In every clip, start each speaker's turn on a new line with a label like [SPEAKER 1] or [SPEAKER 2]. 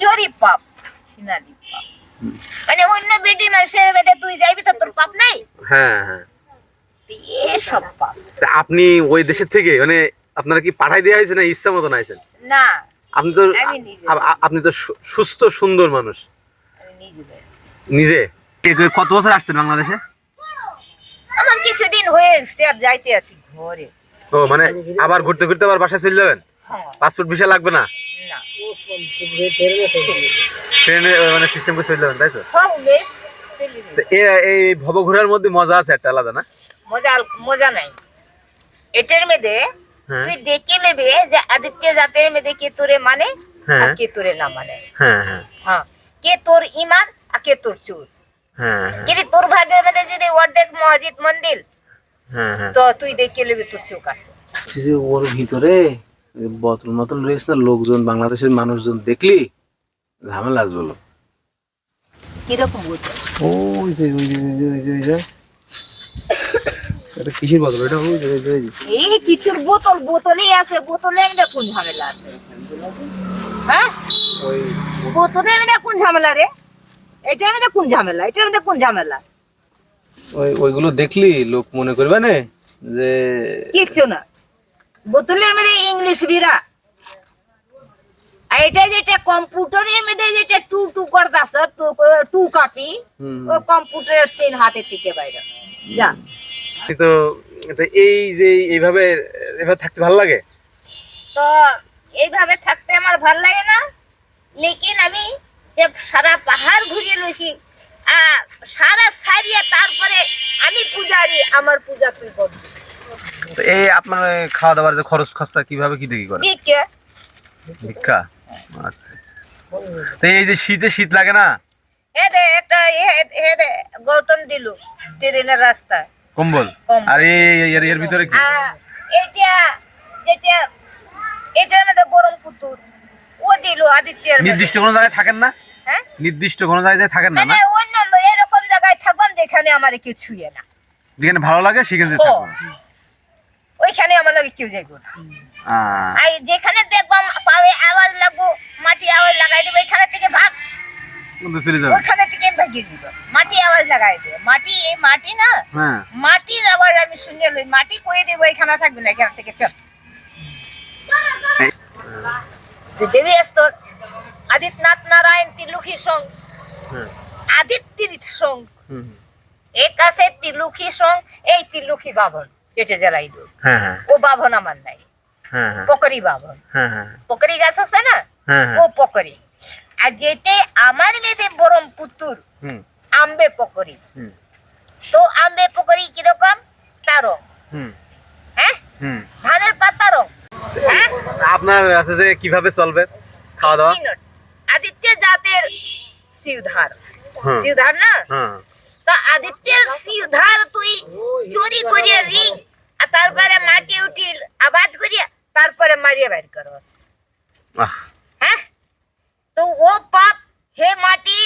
[SPEAKER 1] চোরি পাপ সিনারি পাপ। মানে অন্য বেটি মানুষের বেটে তুই যাইবি তো তোর পাপ নাই?
[SPEAKER 2] হ্যাঁ হ্যাঁ।
[SPEAKER 1] এসব পাপ।
[SPEAKER 2] আপনি ওই দেশের থেকে মানে আপনারা কি পাঠাই দেওয়া হয়েছে না ইচ্ছা মতন আইছেন?
[SPEAKER 1] না
[SPEAKER 2] আপনি তো আপনি তো সুস্থ সুন্দর মানুষ।
[SPEAKER 1] নিজে
[SPEAKER 2] কত বছর আসছেন বাংলাদেশে?
[SPEAKER 1] আমার কিছুদিন হয়ে আর যাইতে আছি ঘরে।
[SPEAKER 2] ও মানে আবার ঘুরতে ঘুরতে আবার বাসায় চলে যাবেন?
[SPEAKER 1] হ্যাঁ।
[SPEAKER 2] পাসপোর্ট ভিসা লাগবে না? মানে সিস্টেম করে চলে যাবেন তাই তো?
[SPEAKER 1] হোক বেশ চলে যাই।
[SPEAKER 2] তো এ- এই ভব ঘোরার মধ্যে মজা আছে একটা আলাদা না?
[SPEAKER 1] মজা মজা নাই। এটার মেয়েদে
[SPEAKER 2] হ্যাঁ।
[SPEAKER 1] তুই দেখে নেবে যে আদিত্য জাতের মেয়েদে কে তোরে মানে আর
[SPEAKER 2] হ্যাঁ
[SPEAKER 1] কে তোরে না মানে।
[SPEAKER 2] হ্যাঁ হ্যাঁ।
[SPEAKER 1] হ্যাঁ। কে তোর ইমান আর কে তোর চুর
[SPEAKER 2] হ্যাঁ হ্যাঁ।
[SPEAKER 1] যদি তোর ভাগের মধ্যে যদি অর্ধেক মসজিদ মন্দির তো তুই দেখে নেবে তোর চোখ আছে।
[SPEAKER 3] ওর ভিতরে বোতল মতন রয়েছে না? লোকজন বাংলাদেশের মানুষজন দেখলি ঝামেলা আসবে লোক।
[SPEAKER 1] কীরকম বুঝছ
[SPEAKER 3] ওই যে ওই যে ওই যে ওই যে এটা কিসের বোতল এটা ওই যে ওই যে,
[SPEAKER 1] এই কিছুর বোতল বোতলেই আছে বোতলের মধ্যে কোন ঝামেলা আছে? হ্যাঁ?
[SPEAKER 3] ওই
[SPEAKER 1] বোতলের মধ্যে কোন ঝামেলা রে? এটার মধ্যে কোন ঝামেলা? এটার মধ্যে কোন ঝামেলা?
[SPEAKER 3] ওই ওইগুলো দেখলি লোক মনে করবে না যে
[SPEAKER 1] কিচ্ছু না। বোতলের মধ্যে ইংলিশ বিরা এটা যেটা কম্পিউটারের মধ্যে যেটা টু টু করতাছ টু টু কপি ও কম্পিউটারের সিন হাতে থেকে বাইরে। যা।
[SPEAKER 2] তো এই যে এইভাবে এভাবে থাকতে ভালো লাগে?
[SPEAKER 1] তো এইভাবে থাকতে আমার ভালো লাগে না। লেকিন আমি যে সারা পাহাড় ঘুরিয়ে লইছি সারা সারিয়ে তারপরে আমি পূজারি আমার পূজা তুই করবি।
[SPEAKER 2] এই আপনার খাওয়া দাওয়ার যে খরচ খরচা কীভাবে কি দেখি করে ভিক্ষা। আচ্ছা আচ্ছা। তো এই যে শীতে শীত লাগে না?
[SPEAKER 1] এ দে একটা এ- দে গৌতম দিলু ট্রেনের রাস্তায়
[SPEAKER 2] কম্বল?
[SPEAKER 1] কম্বল।
[SPEAKER 2] আর এই এর এর ভিতরে কি?
[SPEAKER 1] এটা যেটা এটার মধ্যে গরম পুতুর ও দিল আদিত্যের
[SPEAKER 2] নির্দিষ্ট কোনো জায়গায় থাকেন না?
[SPEAKER 1] হ্যাঁ?
[SPEAKER 2] নির্দিষ্ট কোনো জায়গায় থাকেন না না
[SPEAKER 1] অন্য এরকম জায়গায় থাকবাম যেখানে আমার কেউ ছুঁয়ে না।
[SPEAKER 2] যেখানে ভালো লাগে সেখানে থাকব
[SPEAKER 1] ওইখানে আমার লাগে কেউ যাইব না। আর যেখানে দেখবাম পাবে আওয়াজ লাগবো মাটি আওয়াজ লাগাই দেবো এখানে থেকে ভাগ। ওইখানে থেকে ভাগিয়ে দিব। মাটি আওয়াজ লাগাই দেবো। মাটি এই মাটি না?
[SPEAKER 2] হ্যাঁ।
[SPEAKER 1] মাটির আওয়াজ আমি শুনে লই মাটি কয়ে দেবো এখানে থাকবে না এখান থেকে চল। দেবী স্তর আদিত্যনাথ নারায়ণ তিলুখী সং
[SPEAKER 2] হ্যাঁ।
[SPEAKER 1] সং
[SPEAKER 2] হুম,
[SPEAKER 1] এক আছে তিলুখী সং এই তিলুখী বাভন যেটা জ্বালাই
[SPEAKER 2] হ্যাঁ হ্যাঁ।
[SPEAKER 1] ও বাভন আমার নাই।
[SPEAKER 2] হ্যাঁ
[SPEAKER 1] পকরি বাভন পকরি গাছ আছে না? ও পকরি। আর যেতে আমার মেয়েদের বরম পুতুর আম্বে পকরি। তো আম্বে পকরি কীরকম? তারং
[SPEAKER 2] হুম।
[SPEAKER 1] হ্যাঁ? ধানের পাতা রং।
[SPEAKER 2] আপনার আছে যে কীভাবে চলবে খাওয়া দাওয়া।
[SPEAKER 1] আদিত্য জাতের
[SPEAKER 2] হ্যাঁ।
[SPEAKER 1] শিবধার না? তো আদিত্যের শিবধার তুই চুরি করিয়া রিং আর তারপরে মাটি উঠিল আবাদ করিয়া তারপরে মারিয়া বাইর করস
[SPEAKER 2] আহ,
[SPEAKER 1] হ্যাঁ তো ও পাপ হে মাটি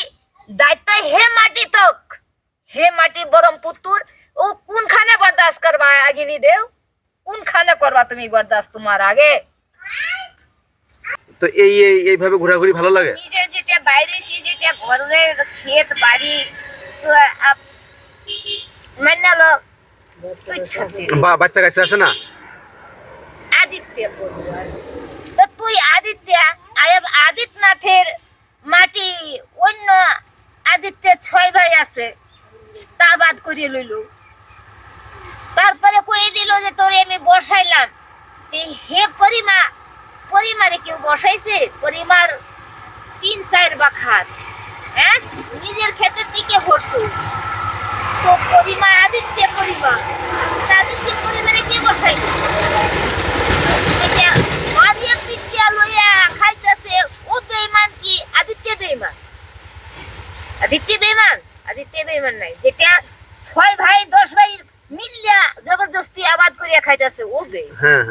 [SPEAKER 1] দায়িত্ব হে মাটি তক হে মাটি বরম পুতুর ও কোনখানে বরদাস্ত করবা আগিনী দেও কোনখানে করবা তুমি বরদাস্ত তোমার আগে
[SPEAKER 2] তো এই এই এইভাবে ঘোরাঘুরি ভালো লাগে
[SPEAKER 1] নিজে যেটা বাইরে সে যেটা ঘরের ক্ষেত বাড়ি তো আপ মানে লো তুচ্ছ সে।
[SPEAKER 2] বা বাচ্চা কাচ্চা আছে না
[SPEAKER 1] আদিত্য করব। তো তুই আদিত্য, আয়ব আদিত্যনাথের মাটি অন্য আদিত্যের ছয় ভাই আছে, তা বাদ করিয়ে লইল। তারপরে কয়ে দিল যে তোরে আমি বসাইলাম। হে পরিমা, পরিমারে কেউ বসাইছে? পরিমার তিন চার বা খাত হ্যাঁ? নিজের ক্ষেতের দিকে হতো তো পরিমা আদিত্য পরিমা তা আদিত্য পরিমারে কে বসাইছে এটা মারিয়া পিটিয়া লইয়া খাইতেছে ও বেইমান কি আদিত্য বেইমান আদিত্য বেইমান আদিত্য বেইমান নাই। যেটা ছয় ভাই, দশ ভাই মিল্লা জবরদস্তি আবাদ করিয়া খাইতেছে, ও বেইমান
[SPEAKER 2] হ্যাঁ হ্যাঁ।